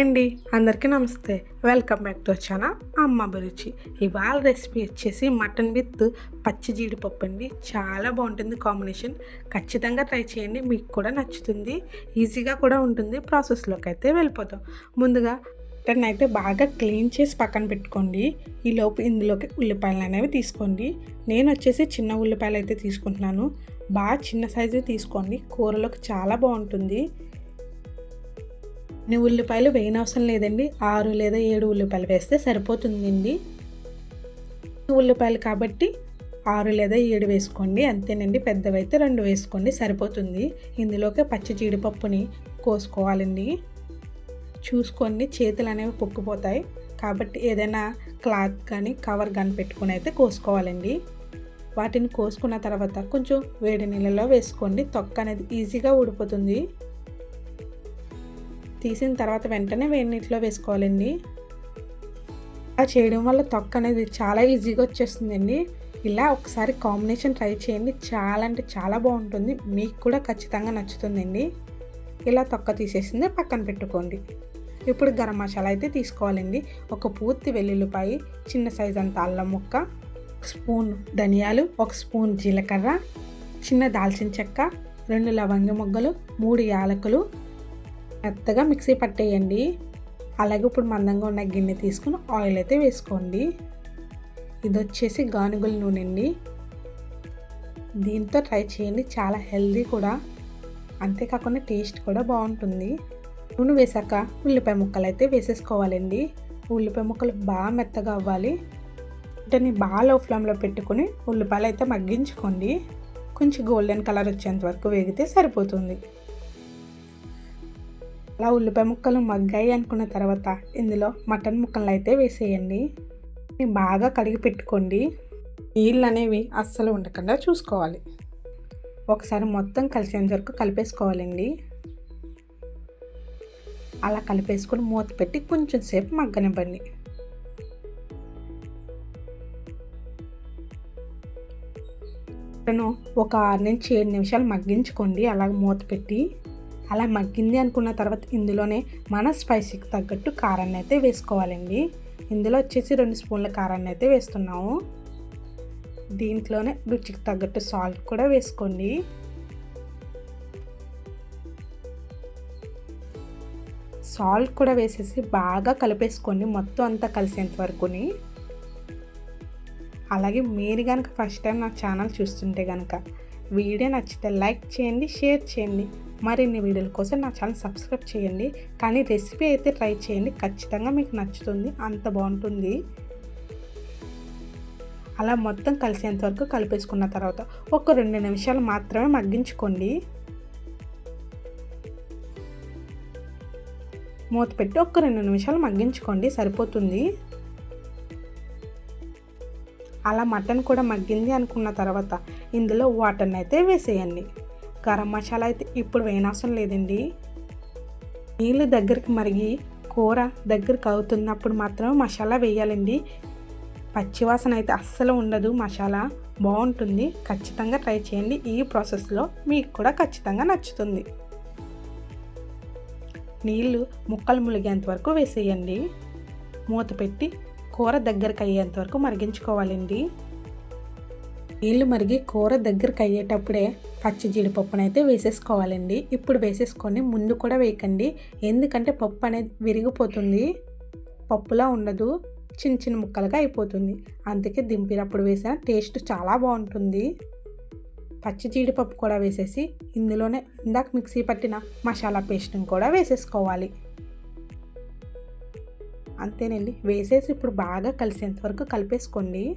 అండి అందరికీ నమస్తే. వెల్కమ్ బ్యాక్ టు ఛానల్ అమ్మ అభిరుచి. ఇవాళ రెసిపీ వచ్చేసి మటన్ విత్ పచ్చి జీడిపప్పు అండి. చాలా బాగుంటుంది కాంబినేషన్ ఖచ్చితంగా ట్రై చేయండి. మీకు కూడా నచ్చుతుంది. ఈజీగా కూడా ఉంటుంది. ప్రాసెస్లోకి అయితే వెళ్ళిపోతాం. ముందుగా మటన్ అయితే బాగా క్లీన్ చేసి పక్కన పెట్టుకోండి. ఈ లోపు ఇందులోకి ఉల్లిపాయలు అనేవి తీసుకోండి. నేను వచ్చేసి చిన్న ఉల్లిపాయలు అయితే తీసుకుంటున్నాను. బాగా చిన్న సైజు తీసుకోండి. కూరలోకి చాలా బాగుంటుంది. నువ్వు ఉల్లిపాయలు వేయనవసరం లేదండి. ఆరు లేదా ఏడు ఉల్లిపాయలు వేస్తే సరిపోతుందండి. ఉల్లిపాయలు కాబట్టి ఆరు లేదా ఏడు వేసుకోండి. అంతేనండి. పెద్దవైతే రెండు వేసుకోండి. సరిపోతుంది. ఇందులోకి పచ్చి జీడిపప్పుని కోసుకోవాలండి. చూసుకోండి. చేతులు అనేవి పొక్కిపోతాయి. కాబట్టి ఏదైనా క్లాత్ కానీ కవర్ కానీ పెట్టుకుని అయితే కోసుకోవాలండి. వాటిని కోసుకున్న తర్వాత కొంచెం వేడి నీళ్ళలో వేసుకోండి. తొక్క అనేది ఈజీగా ఊడిపోతుంది. తీసిన తర్వాత వెంటనే వేడి నీటిలో వేసుకోవాలండి. అలా చేయడం వల్ల తొక్క అనేది చాలా ఈజీగా వచ్చేస్తుందండి. ఇలా ఒకసారి కాంబినేషన్ ట్రై చేయండి. చాలా అంటే చాలా బాగుంటుంది. మీకు కూడా ఖచ్చితంగా నచ్చుతుందండి. ఇలా తొక్క తీసేసింది పక్కన పెట్టుకోండి. ఇప్పుడు గరం మసాలా అయితే తీసుకోవాలండి. ఒక పూర్తి వెల్లుల్లిపాయ చిన్న సైజ్ అంత అల్లం ముక్క స్పూన్ ధనియాలు ఒక స్పూన్ జీలకర్ర చిన్న దాల్చిన చెక్క రెండు లవంగ మొగ్గలు మూడు యాలకులు మెత్తగా మిక్సీ పట్టేయండి. అలాగే ఇప్పుడు మందంగా ఉన్న గిన్నె తీసుకుని ఆయిల్ అయితే వేసుకోండి. ఇది వచ్చేసి గానుగుల నూనె అండి. దీంతో ట్రై చేయండి. చాలా హెల్దీ కూడా. అంతేకాకుండా టేస్ట్ కూడా బాగుంటుంది. నూనె వేసాక ఉల్లిపాయ ముక్కలు అయితే వేసేసుకోవాలండి. ఉల్లిపాయ ముక్కలు బాగా మెత్తగా అవ్వాలి. వీటిని బాగా లో ఫ్లేమ్లో పెట్టుకుని ఉల్లిపాయలు అయితే మగ్గించుకోండి. కొంచెం గోల్డెన్ కలర్ వచ్చేంత వరకు వేగితే సరిపోతుంది. అలా ఉల్లిపాయ ముక్కలు మగ్గాయి అనుకున్న తర్వాత ఇందులో మటన్ ముక్కలు అయితే వేసేయండి. బాగా కడిగి పెట్టుకోండి. నీళ్ళు అనేవి అస్సలు ఉండకుండా చూసుకోవాలి. ఒకసారి మొత్తం కలిసేంత వరకు కలిపేసుకోవాలండి. అలా కలిపేసుకొని మూత పెట్టి కొంచెం సేపు మగ్గనివ్వండి. ఒక ఆరు నుంచి ఏడు నిమిషాలు మగ్గించుకోండి. అలా మూత పెట్టి అలా మగ్గింది అనుకున్న తర్వాత ఇందులోనే మన స్పైసీకి తగ్గట్టు కారాన్ని అయితే వేసుకోవాలండి. ఇందులో వచ్చేసి రెండు స్పూన్ల కారాన్ని అయితే వేస్తున్నాము. దీంట్లోనే రుచికి తగ్గట్టు సాల్ట్ కూడా వేసుకోండి. సాల్ట్ కూడా వేసేసి బాగా కలిపేసుకోండి మొత్తం అంతా కలిసేంత వరకుని. అలాగే మీరు కనుక ఫస్ట్ టైం నా ఛానల్ చూస్తుంటే కనుక వీడియో నచ్చితే లైక్ చేయండి షేర్ చేయండి. మరిన్ని వీడియోల కోసం నా ఛానల్ సబ్స్క్రైబ్ చేయండి. కానీ రెసిపీ అయితే ట్రై చేయండి. ఖచ్చితంగా మీకు నచ్చుతుంది. అంత బాగుంటుంది. అలా మొత్తం కలిసేంత వరకు కలిపేసుకున్న తర్వాత ఒక రెండు నిమిషాలు మాత్రమే మగ్గించుకోండి. మూత పెట్టి ఒక రెండు నిమిషాలు మగ్గించుకోండి. సరిపోతుంది. అలా మటన్ కూడా మగ్గింది అనుకున్న తర్వాత ఇందులో వాటర్ని అయితే వేసేయండి. గరం మసాలా అయితే ఇప్పుడు వేయనవసరం లేదండి. నీళ్ళు దగ్గరికి మరిగి కూర దగ్గరికి అవుతున్నప్పుడు మాత్రం మసాలా వేయాలండి. పచ్చివాసన అయితే అస్సలు ఉండదు మసాలా. బాగుంటుంది. ఖచ్చితంగా ట్రై చేయండి. ఈ ప్రాసెస్లో మీకు కూడా ఖచ్చితంగా నచ్చుతుంది. నీళ్ళు ముక్కలు ములిగేంత వరకు వేసేయండి. మూత పెట్టి కూర దగ్గరకు అయ్యేంత వరకు మరిగించుకోవాలండి. నీళ్ళు మరిగి కూర దగ్గరకు అయ్యేటప్పుడే పచ్చి జీడిపప్పునైతే వేసేసుకోవాలండి. ఇప్పుడు వేసేసుకొని ముందు కూడా వేయకండి. ఎందుకంటే పప్పు అనేది విరిగిపోతుంది. పప్పులా ఉండదు. చిన్న చిన్న ముక్కలుగా అయిపోతుంది. అందుకే దింపినప్పుడు వేసిన టేస్ట్ చాలా బాగుంటుంది. పచ్చి జీడిపప్పు కూడా వేసేసి ఇందులోనే ఇందాక మిక్సీ పట్టిన మసాలా పేస్ట్ని కూడా వేసేసుకోవాలి. అంతేనండి. వేసేసి ఇప్పుడు బాగా కలిసేంత వరకు కలిపేసుకోండి.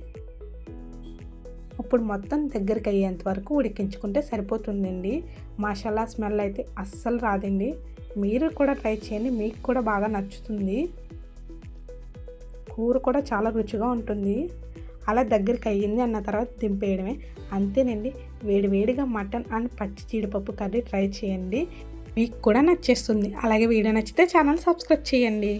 ఇప్పుడు మొత్తం దగ్గరికి అయ్యేంత వరకు ఉడికించుకుంటే సరిపోతుందండి. మసాలా స్మెల్ అయితే అస్సలు రాదండి. మీరు కూడా ట్రై చేయండి మీకు కూడా బాగా నచ్చుతుంది. కూర కూడా చాలా రుచిగా ఉంటుంది. అలా దగ్గరికి అయ్యింది అన్న తర్వాత దింపేయడమే. అంతేనండి వేడి వేడిగా మటన్ అండ్ పచ్చి జీడిపప్పు కర్రీ ట్రై చేయండి. మీకు కూడా నచ్చేస్తుంది. అలాగే వీడియో నచ్చితే ఛానల్ సబ్స్క్రైబ్ చేయండి.